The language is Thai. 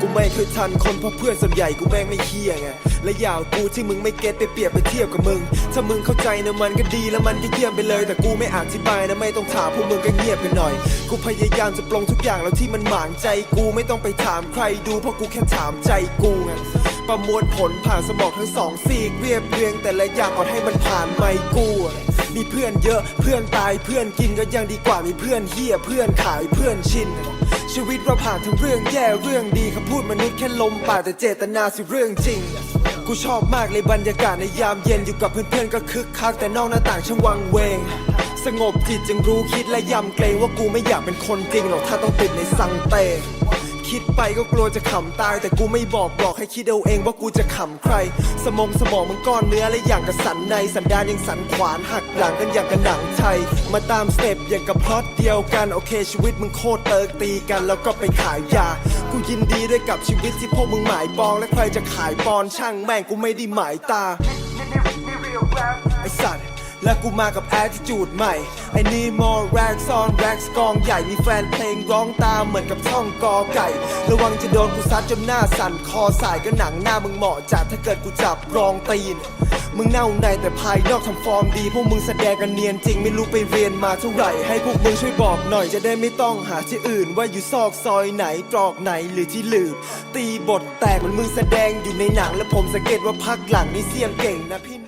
กูไม่เคยทันคนเพราะเพื่อนส่วนใหญ่กูแม่งไม่เฮียงไงและอยาวกูที่มึงไม่เก็ตไปเปรียบไปเทียบกับมึง ถ้ามึงเข้าใจนะมันก็ดีแล้วมันก็เยี่ยมไปเลย แต่กูไม่อธิบายนะไม่ต้องถามพวกมึงก็เงียบกันหน่อย กูพยายามจะปลงทุกอย่างแล้วที่มันหมางใจกูไม่ต้องไปถามใครดูเพราะกูแค่ถามใจกูไงประมวลผลผ่านสมองทั้งสองซีกเรียบเรียงแต่ละอย่างก่อนให้มันผ่านไม่กู มีเพื่อนเยอะเพื่อนตายเพื่อนกินก็ยังดีกว่ามีเพื่อนเฮียเพื่อนขายเพื่อนชิน ชีวิตเราผ่านทั้งเรื่องแย่เรื่องดีคำพูดมนุษย์แค่ลมปากแต่เจตนาสิเรื่องจริงกูชอบมากเลยบรรยากาศในยามเย็นอยู่กับเพื่อนๆก็คึกคักแต่นอกหน้าต่างช่างวังเวง สงบจิตจึงรู้คิดและยำเกรงว่ากูไม่อยากเป็นคนจริงหรอกถ้าต้องติดในสังเตคิดไปก็กลัวจะขำตาย แต่กูไม่บอกบอกให้คิดเอาเองว่ากูจะขำใคร สมองสมองมันก้อนเนื้อและอย่างกับสันในสันดานยังสันขวานหักหลังกันอย่างกับหนังไทย มาตามสเต็ปอย่างกับพล็อตเดียวกัน โอเคชีวิตมึงโคตรเติร์กตีกัน แล้วก็ไปขายยา กูยินดีด้วยกับชีวิตที่พวกมึงหมายปองและใครจะขายปอนช่างแม่งกูไม่ได้หมายตา และกูมากับ attitude ใหม่ไอ้นี่ more rags on rags กองใหญ่มีแฟนเพลงร้องตามเหมือนกับท่องกอไก่ ระวังจะโดนกูซัดจนหน้าสั่นคอสายก็หนังหน้ามึงเหมาะจัดถ้าเกิดกูจับรองตีน มึงเน่าในแต่ภายนอกทำฟอร์มดี พวกมึงแสดงกันเนียนจริงไม่รู้ไปเรียนมาเท่าไหร่ ให้พวกมึงช่วยบอกหน่อยจะได้ไม่ต้องหาที่อื่น ว่าอยู่ซอกซอยไหนตรอกไหนหรือที่ลืมตีบทแตกเหมือนมึงแสดงอยู่ในหนังและผมสังเกตว่าพักหลังนี่เสียงเก่งนะพี่